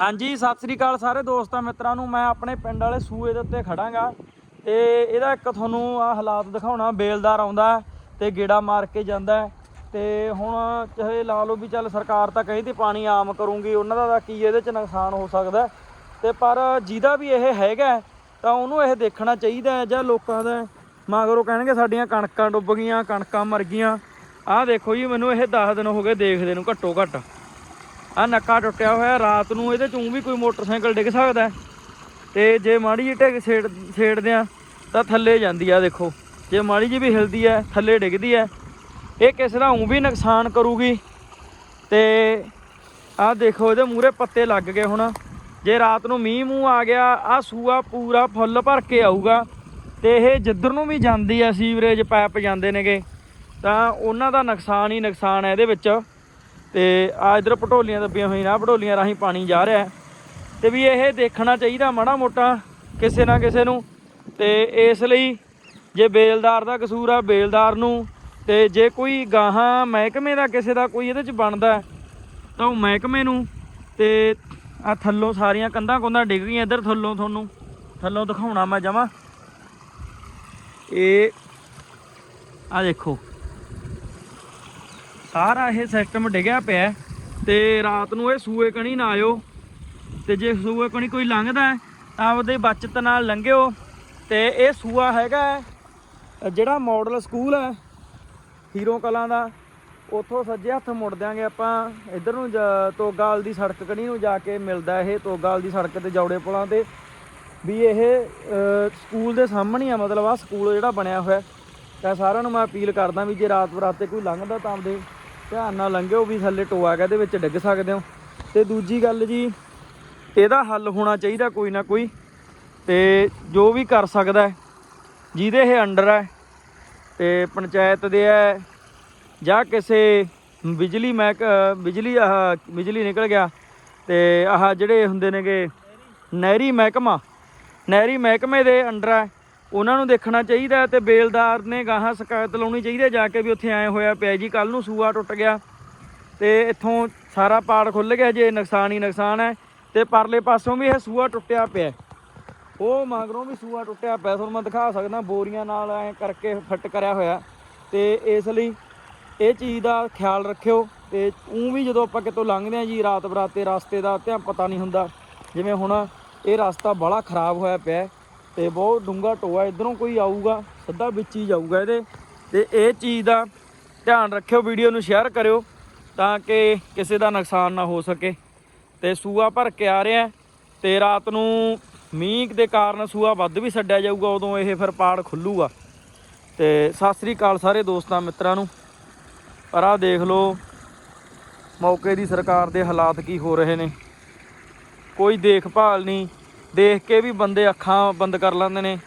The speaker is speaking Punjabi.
ਹਾਂਜੀ, ਸਤਿ ਸ੍ਰੀ ਅਕਾਲ ਸਾਰੇ ਦੋਸਤਾਂ ਮਿੱਤਰਾਂ ਨੂੰ। ਮੈਂ ਆਪਣੇ ਪਿੰਡ ਵਾਲੇ ਸੂਏ ਦੇ ਉੱਤੇ ਖੜਾਂਗਾ ਤੇ ਇਹਦਾ ਇੱਕ ਤੁਹਾਨੂੰ ਆ ਹਾਲਾਤ ਦਿਖਾਉਣਾ। ਬੇਲਦਾਰ ਆਉਂਦਾ ਹੈ ਤੇ ਗੇੜਾ ਮਾਰ ਕੇ ਜਾਂਦਾ ਹੈ। ਤੇ ਹੁਣ ਚਾਹੇ ਲਾ ਲਓ ਵੀ ਚੱਲ ਸਰਕਾਰ ਤਾਂ ਕਹਿੰਦੀ ਪਾਣੀ ਆਮ ਕਰੂੰਗੀ, ਉਹਨਾਂ ਦਾ ਤਾਂ ਕੀ ਇਹਦੇ ਚ ਨੁਕਸਾਨ ਹੋ ਸਕਦਾ ਹੈ। ਤੇ ਪਰ ਜਿਹਦਾ ਵੀ ਇਹ ਹੈਗਾ ਤਾਂ ਉਹਨੂੰ ਇਹ ਦੇਖਣਾ ਚਾਹੀਦਾ ਜਾਂ ਲੋਕਾਂ ਦਾ ਮਗਰੋਂ ਕਹਿਣਗੇ ਸਾਡੀਆਂ ਕਣਕਾਂ ਡੁੱਬ ਗਈਆਂ, ਕਣਕਾਂ ਮਰ ਗਈਆਂ। ਆਹ ਦੇਖੋ ਜੀ, ਮੈਨੂੰ ਇਹ 10 ਦਿਨ ਹੋ ਗਏ ਦੇਖਦੇ ਨੂੰ ਘੱਟੋ ਘੱਟ। ਆ ਨੱਕਾ ਟੁੱਟਿਆ ਹੋਇਆ ਰਾਤ ਨੂੰ, ਇਹਦੇ ਚੋਂ ਵੀ ਕੋਈ ਮੋਟਰਸਾਈਕਲ ਡਿੱਗ ਸਕਦਾ ਹੈ। ਤੇ ਜੇ ਮਾੜੀ ਜਿਹੀ ਢਿੱਗ ਛੇੜ, ਛੇੜਦੇ ਆ, ਤਾਂ ਥੱਲੇ ਜਾਂਦੀ ਆ, ਦੇਖੋ। ਜੇ ਮਾੜੀ ਜਿਹੀ ਵੀ ਹਿਲਦੀ ਹੈ, ਥੱਲੇ ਡਿੱਗਦੀ ਹੈ। ਇਹ ਕਿਸੇ ਦਾ ਉਂ ਵੀ ਨੁਕਸਾਨ ਕਰੂਗੀ? ਤੇ ਆਹ ਦੇਖੋ, ਇਹਦੇ ਮੂਰੇ ਪੱਤੇ ਲੱਗ ਗਏ ਹੁਣ। ਜੇ ਰਾਤ ਨੂੰ ਮੀਂਹ ਮੂੰਹ ਆ ਗਿਆ ਆ ਸੂਆ ਪੂਰਾ ਫੁੱਲ ਭਰ ਕੇ ਆਊਗਾ। ਤੇ ਇਹ ਜਿੱਧਰ ਨੂੰ ਵੀ ਜਾਂਦੀ ਆ ਸੀਵਰੇਜ ਪਾਈਪ ਜਾਂਦੇ ਨੇਗੇ, ਤਾਂ ਉਹਨਾਂ ਦਾ ਨੁਕਸਾਨ ਹੀ ਨੁਕਸਾਨ ਹੈ ਇਹਦੇ ਵਿੱਚ। ਤੇ ਆ ਇਧਰ ਪਟੋਲੀਆਂ ਦੱਬੀਆਂ ਹੋਈਆਂ ਨਾ ਪਟੋਲੀਆਂ ਰਾਹੀਂ ਪਾਣੀ ਜਾ ਰਿਹਾ ਹੈ। ਤੇ ਵੀ ਇਹ ਦੇਖਣਾ ਚਾਹੀਦਾ ਮਾੜਾ ਮੋਟਾ ਕਿਸੇ ਨਾ ਕਿਸੇ ਨੂੰ। ਤੇ ਇਸ ਲਈ ਜੇ ਬੇਲਦਾਰ ਦਾ ਕਸੂਰ ਆ ਬੇਲਦਾਰ ਨੂੰ, ਤੇ ਜੇ ਕੋਈ ਗਾਹਾਂ ਮਹਿਕਮੇ ਦਾ ਕਿਸੇ ਦਾ ਕੋਈ ਇਹਦੇ ਚ ਬਣਦਾ ਤਾਂ ਉਹ ਮਹਿਕਮੇ ਨੂੰ। ਤੇ ਆ ਥੱਲੋਂ ਸਾਰੀਆਂ ਕੰਧਾਂ ਕੁੰਧਾਂ ਡਿੱਗ ਗਈਆਂ ਇੱਧਰ ਥੱਲੋਂ ਤੁਹਾਨੂੰ। ਥੱਲੋਂ ਦਿਖਾਉਣਾ ਮੈਂ ਜਮਾ। ਇਹ ਆ ਦੇਖੋ। ਸਾਰਾ ਇਹ ਸਿਸਟਮ ਡਿੱਗਿਆ ਪਿਆ ਹੈ ਤੇ ਰਾਤ ਨੂੰ ਇਹ ਸੂਏ ਕਣੀ ਨਾ ਆਇਓ। ਤੇ ਜੇ ਸੂਏ ਕਣੀ ਕੋਈ ਲੰਘਦਾ ਤਾਂ ਆਪਦੇ ਬਚਤ ਨਾਲ ਲੰਘਿਓ। ਤੇ ਇਹ ਸੂਆ ਹੈਗਾ ਜਿਹੜਾ ਮਾਡਲ ਸਕੂਲ ਹੈ, ਹੀਰੋ ਕਲਾਂ ਦਾ। ਉੱਥੋਂ ਸੱਜੇ ਹੱਥ ਮੁੜ ਦਿਆਂਗੇ ਆਪਾਂ। ਇੱਧਰ ਨੂੰ ਜਾ- ਤੋਗਾਲ ਦੀ ਸੜਕ ਕਣੀ ਨੂੰ ਜਾ ਕੇ ਮਿਲਦਾ ਇਹ, ਤੋਗਾਲ ਦੀ ਸੜਕ ਤੇ ਜੌੜੇ ਪੁਲਾਂ ਤੇ। ਵੀ ਇਹ ਸਕੂਲ ਦੇ ਸਾਹਮਣੇ ਆ, ਮਤਲਬ ਆ ਸਕੂਲ ਜਿਹੜਾ ਬਣਿਆ ਹੋਇਆ ਤਾਂ ਸਾਰਿਆਂ ਨੂੰ ਮੈਂ ਅਪੀਲ ਕਰਦਾ ਵੀ ਜੇ ਰਾਤ ਬਰਾਤੇ ਕੋਈ ਲੰਘਦਾ ਤਾਂ ਆਪਦੇ ਧਿਆਨ ਨਾਲ ਲੰਘਿਓ ਵੀ ਥੱਲੇ ਟੋਆ ਹੈਗਾ ਇਹਦੇ ਵਿੱਚ ਡਿੱਗ ਸਕਦੇ ਹੋ। ਤੇ ਦੂਜੀ ਗੱਲ ਜੀ, ਇਹਦਾ ਹੱਲ ਹੋਣਾ ਚਾਹੀਦਾ ਕੋਈ ਨਾ ਕੋਈ, ਤੇ ਜੋ ਵੀ ਕਰ ਸਕਦਾ ਜਿਹਦੇ ਇਹ ਅੰਡਰ ਹੈ, ਤੇ ਪੰਚਾਇਤ ਦੇ ਹੈ, ਜਾਂ ਕਿਸੇ ਬਿਜਲੀ ਮਹਿਕ, ਬਿਜਲੀ, ਆਹ ਬਿਜਲੀ ਨਿਕਲ ਗਿਆ, ਤੇ ਆਹ ਜਿਹੜੇ ਹੁੰਦੇ ਨੇਗੇ ਨਹਿਰੀ ਮਹਿਕਮਾ, ਨਹਿਰੀ ਮਹਿਕਮੇ ਦੇ ਅੰਡਰ ਹੈ ਉਹਨਾਂ ਨੂੰ ਦੇਖਣਾ ਚਾਹੀਦਾ ਹੈ ਤੇ ਬੇਲਦਾਰ ਨੇ ਗਾਹਾਂ ਸ਼ਿਕਾਇਤ ਲਾਉਣੀ ਚਾਹੀਦੀ ਹੈ, ਜਾ ਕੇ ਵੀ ਉੱਥੇ ਐ ਹੋਇਆ ਪਿਆ ਜੀ। ਕੱਲ ਨੂੰ ਸੂਆ ਟੁੱਟ ਗਿਆ ਤੇ ਇੱਥੋਂ ਸਾਰਾ ਪਾੜ ਖੁੱਲ ਗਿਆ ਜੇ ਨੁਕਸਾਨ ਹੀ ਨੁਕਸਾਨ ਹੈ ਤੇ ਪਰਲੇ ਪਾਸੋਂ ਵੀ ਇਹ ਸੂਆ ਟੁੱਟਿਆ ਪਿਆ ਉਹ ਮਗਰੋਂ ਵੀ ਸੂਆ ਟੁੱਟਿਆ ਪਿਆ, ਤੁਹਾਨੂੰ ਮੈਂ ਦਿਖਾ ਸਕਦਾ ਬੋਰੀਆਂ ਨਾਲ ਐ ਕਰਕੇ ਫਿੱਟ ਕਰਿਆ ਹੋਇਆ। ਤੇ ਇਸ ਲਈ ਇਹ ਚੀਜ਼ ਦਾ ਖਿਆਲ ਰੱਖਿਓ ਤੇ ਉਹ ਵੀ ਜਦੋਂ ਆਪਾਂ ਕਿਤੋਂ ਲੰਘਦੇ ਆ ਜੀ, ਰਾਤ ਬਰਾਤੇ ਰਸਤੇ ਦਾ ਧਿਆਨ ਪਤਾ ਨਹੀਂ ਹੁੰਦਾ, ਜਿਵੇਂ ਹੁਣ ਇਹ ਰਸਤਾ ਬੜਾ ਖਰਾਬ ਹੋਇਆ ਪਿਆ ਤੇ ਬਹੁਤ ਡੂੰਗਾ ਟੋਆ ਇਧਰੋਂ ਕੋਈ ਆਊਗਾ, ਸਿੱਧਾ ਵਿੱਚ ਹੀ ਜਾਊਗਾ ਇਹਦੇ। ਤੇ ਇਹ ਚੀਜ਼ ਦਾ ਧਿਆਨ ਰੱਖਿਓ, ਵੀਡੀਓ ਨੂੰ ਸ਼ੇਅਰ ਕਰਿਓ ਤਾਂ ਕਿ ਕਿਸੇ ਦਾ ਨੁਕਸਾਨ ਨਾ ਹੋ ਸਕੇ। ਤੇ ਸੂਆ ਭਰ ਕੇ ਆ ਰਿਹਾ ਹੈ ਤੇ ਰਾਤ ਨੂੰ ਮੀਂਹ ਦੇ ਕਾਰਨ ਸੂਆ ਵੱਧ ਵੀ ਛੱਡਿਆ ਜਾਊਗਾ, ਉਦੋਂ ਇਹ ਫਿਰ ਪਾੜ ਖੁੱਲੂਗਾ। ਤੇ ਸਤਿ ਸ੍ਰੀ ਅਕਾਲ ਸਾਰੇ ਦੋਸਤਾਂ, ਮਿੱਤਰਾਂ ਨੂੰ। ਪਰ ਆਹ ਦੇਖ ਲਓ, ਮੌਕੇ ਦੀ ਸਰਕਾਰ ਦੇ ਹਾਲਾਤ ਕੀ ਹੋ ਰਹੇ ਨੇ। ਕੋਈ ਦੇਖਭਾਲ ਨਹੀਂ ਦੇਖ ਕੇ ਵੀ ਬੰਦੇ ਅੱਖਾਂ ਬੰਦ ਕਰ ਲੈਂਦੇ ਨੇ।